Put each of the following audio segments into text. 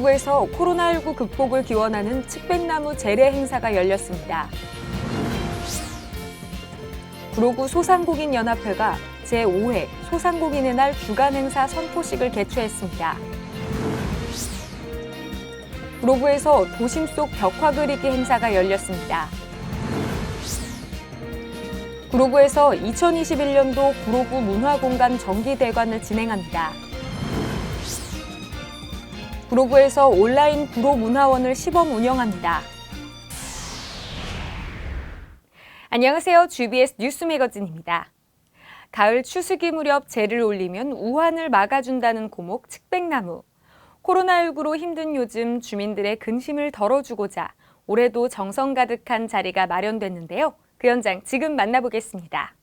구로구에서 코로나19 극복을 기원하는 측백나무 재래 행사가 열렸습니다. 구로구 소상공인연합회가 제5회 소상공인의 날 주간 행사 선포식을 개최했습니다. 구로구에서 도심 속 벽화 그리기 행사가 열렸습니다. 구로구에서 2021년도 구로구 문화공간 정기대관을 진행합니다. 구로구에서 온라인 구로 문화원을 시범 운영합니다. 안녕하세요. GBS 뉴스 매거진입니다. 가을 추수기 무렵 재를 올리면 우환을 막아준다는 고목 측백나무. 코로나19로 힘든 요즘 주민들의 근심을 덜어주고자 올해도 정성 가득한 자리가 마련됐는데요. 그 현장 지금 만나보겠습니다.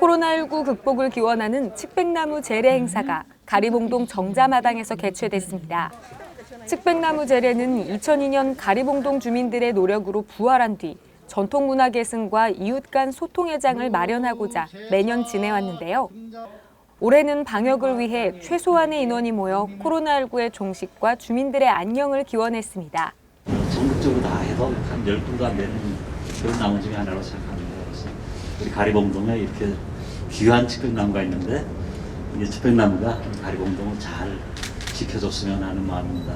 코로나19 극복을 기원하는 측백나무 재래 행사가 가리봉동 정자마당에서 개최됐습니다. 측백나무 재래는 2002년 가리봉동 주민들의 노력으로 부활한 뒤 전통문화 계승과 이웃 간 소통의 장을 마련하고자 매년 지내왔는데요. 올해는 방역을 위해 최소한의 인원이 모여 코로나19의 종식과 주민들의 안녕을 기원했습니다. 전국적으로 다 해도 한 12도 안 되는 그런 나무 중에 하나로 생각합니다. 우리 가리봉동에 이렇게 귀한 측백나무가 있는데 이 측백나무가 가리봉동을 잘 지켜줬으면 하는 마음입니다.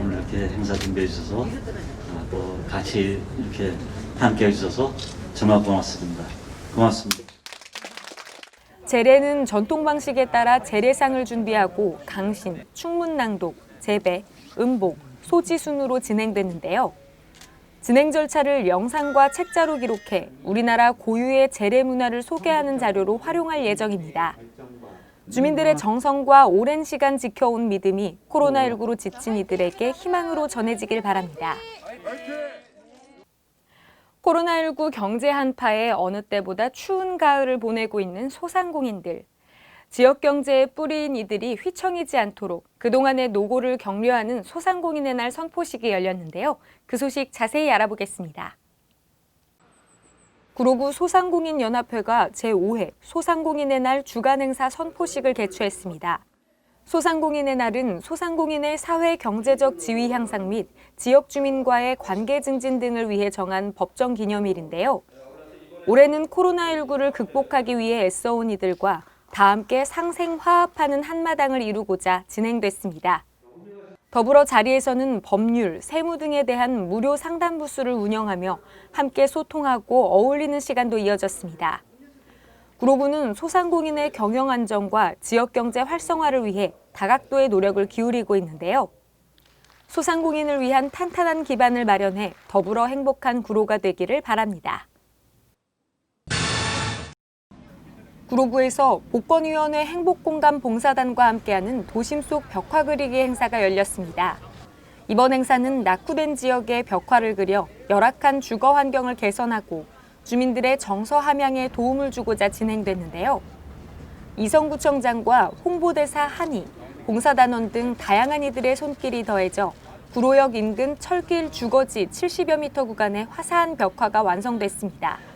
오늘 이렇게 행사 준비해 주셔서 아, 또 같이 이렇게 함께 해주셔서 정말 고맙습니다. 고맙습니다. 재래는 전통 방식에 따라 재래상을 준비하고 강신, 충문낭독, 재배, 음복, 소지 순으로 진행됐는데요. 진행 절차를 영상과 책자로 기록해 우리나라 고유의 재래 문화를 소개하는 자료로 활용할 예정입니다. 주민들의 정성과 오랜 시간 지켜온 믿음이 코로나19로 지친 이들에게 희망으로 전해지길 바랍니다. 코로나19 경제 한파에 어느 때보다 추운 가을을 보내고 있는 소상공인들. 지역 경제의 뿌리인 이들이 휘청이지 않도록 그동안의 노고를 격려하는 소상공인의 날 선포식이 열렸는데요. 그 소식 자세히 알아보겠습니다. 구로구 소상공인 연합회가 제5회 소상공인의 날 주간 행사 선포식을 개최했습니다. 소상공인의 날은 소상공인의 사회 경제적 지위 향상 및 지역 주민과의 관계 증진 등을 위해 정한 법정 기념일인데요. 올해는 코로나19를 극복하기 위해 애써온 이들과 다 함께 상생화합하는 한마당을 이루고자 진행됐습니다. 더불어 자리에서는 법률, 세무 등에 대한 무료 상담 부스를 운영하며 함께 소통하고 어울리는 시간도 이어졌습니다. 구로구는 소상공인의 경영 안정과 지역 경제 활성화를 위해 다각도의 노력을 기울이고 있는데요. 소상공인을 위한 탄탄한 기반을 마련해 더불어 행복한 구로가 되기를 바랍니다. 구로구에서 복권위원회 행복공간 봉사단과 함께하는 도심 속 벽화 그리기 행사가 열렸습니다. 이번 행사는 낙후된 지역의 벽화를 그려 열악한 주거 환경을 개선하고 주민들의 정서 함양에 도움을 주고자 진행됐는데요. 이성구청장과 홍보대사 한이, 봉사단원 등 다양한 이들의 손길이 더해져 구로역 인근 철길 주거지 70여 미터 구간의 화사한 벽화가 완성됐습니다.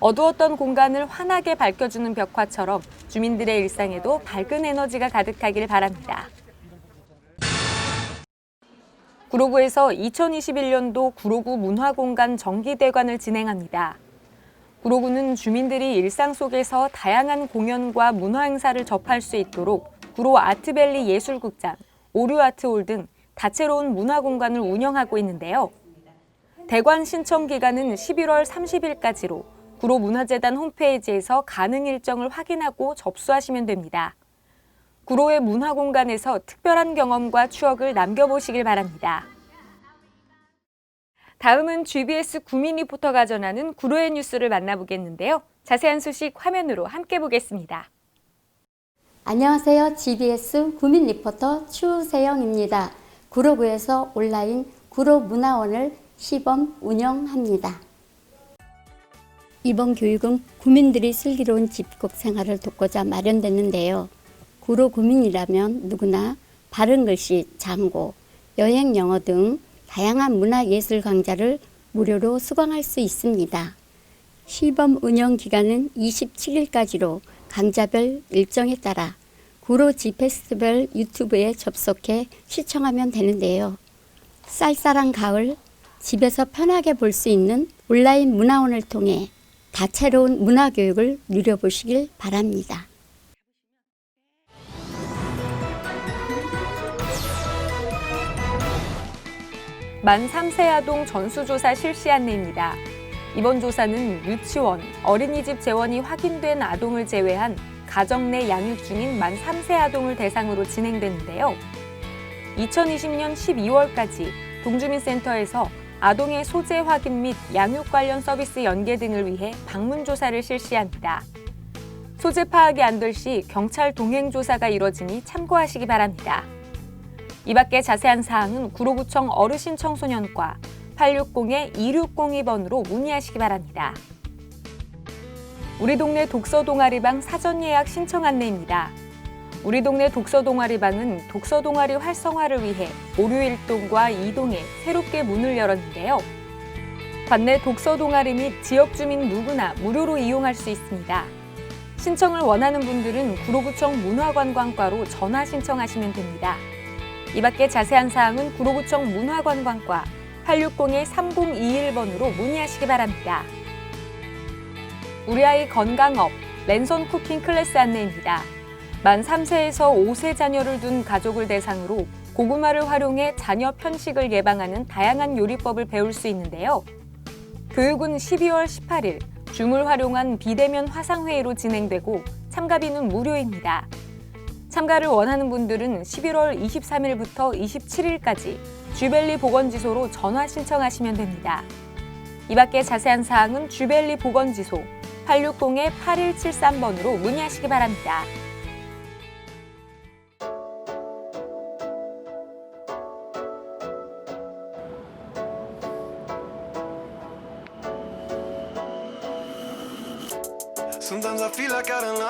어두웠던 공간을 환하게 밝혀주는 벽화처럼 주민들의 일상에도 밝은 에너지가 가득하길 바랍니다. 구로구에서 2021년도 구로구 문화공간 정기대관을 진행합니다. 구로구는 주민들이 일상 속에서 다양한 공연과 문화 행사를 접할 수 있도록 구로 아트밸리 예술극장, 오류아트홀 등 다채로운 문화 공간을 운영하고 있는데요. 대관 신청 기간은 11월 30일까지로 구로문화재단 홈페이지에서 가능 일정을 확인하고 접수하시면 됩니다. 구로의 문화 공간에서 특별한 경험과 추억을 남겨보시길 바랍니다. 다음은 GBS 구민 리포터가 전하는 구로의 뉴스를 만나보겠는데요. 자세한 소식 화면으로 함께 보겠습니다. 안녕하세요. GBS 구민 리포터 추세영입니다. 구로구에서 온라인 구로문화원을 시범 운영합니다. 이번 교육은 구민들이 슬기로운 집콕 생활을 돕고자 마련됐는데요. 구로 구민이라면 누구나 바른 글씨, 장고, 여행 영어 등 다양한 문화 예술 강좌를 무료로 수강할 수 있습니다. 시범 운영 기간은 27일까지로 강좌별 일정에 따라 구로 지 페스티벌 유튜브에 접속해 시청하면 되는데요. 쌀쌀한 가을, 집에서 편하게 볼 수 있는 온라인 문화원을 통해 다채로운 문화 교육을 누려보시길 바랍니다. 만 3세 아동 전수조사 실시 안내입니다. 이번 조사는 유치원, 어린이집 재원이 확인된 아동을 제외한 가정 내 양육 중인 만 3세 아동을 대상으로 진행되는데요. 2020년 12월까지 동주민센터에서 아동의 소재 확인 및 양육 관련 서비스 연계 등을 위해 방문 조사를 실시합니다. 소재 파악이 안 될 시 경찰 동행 조사가 이뤄지니 참고하시기 바랍니다. 이 밖에 자세한 사항은 구로구청 어르신 청소년과 860-2602번으로 문의하시기 바랍니다. 우리 동네 독서 동아리방 사전 예약 신청 안내입니다. 우리 동네 독서 동아리방은 독서 동아리 활성화를 위해 오류 1동과 2동에 새롭게 문을 열었는데요. 관내 독서 동아리 및 지역 주민 누구나 무료로 이용할 수 있습니다. 신청을 원하는 분들은 구로구청 문화관광과로 전화 신청하시면 됩니다. 이 밖에 자세한 사항은 구로구청 문화관광과 860-3021번으로 문의하시기 바랍니다. 우리 아이 건강업 랜선 쿠킹 클래스 안내입니다. 만 3세에서 5세 자녀를 둔 가족을 대상으로 고구마를 활용해 자녀 편식을 예방하는 다양한 요리법을 배울 수 있는데요. 교육은 12월 18일 줌을 활용한 비대면 화상회의로 진행되고 참가비는 무료입니다. 참가를 원하는 분들은 11월 23일부터 27일까지 주벨리 보건지소로 전화 신청하시면 됩니다. 이 밖에 자세한 사항은 주벨리 보건지소 860-8173번으로 문의하시기 바랍니다.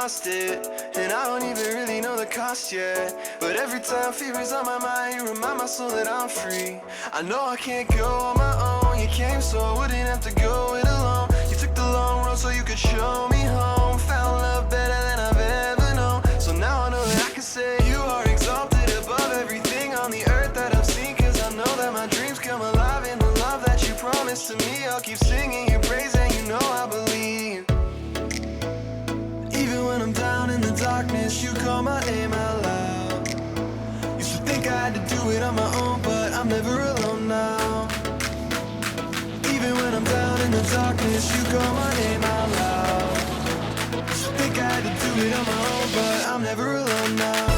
Lost it, and I don't even really know the cost yet. But every time fear is on my mind, you remind my soul that I'm free. I know I can't go on my own. You came so I wouldn't have to go it alone. You took the long road so you could show me home. Found love better than I've ever known. So now I know that I can say you are exalted above everything on the earth that I've seen. Cause I know that my dreams come alive in the love that you promised to me. I'll keep singing your praise, and you know I believe. Darkness, you call my name out loud. Used to think I had to do it on my own, but I'm never alone now. Even when I'm down in the darkness, you call my name out loud. Used to think I had to do it on my own, but I'm never alone now.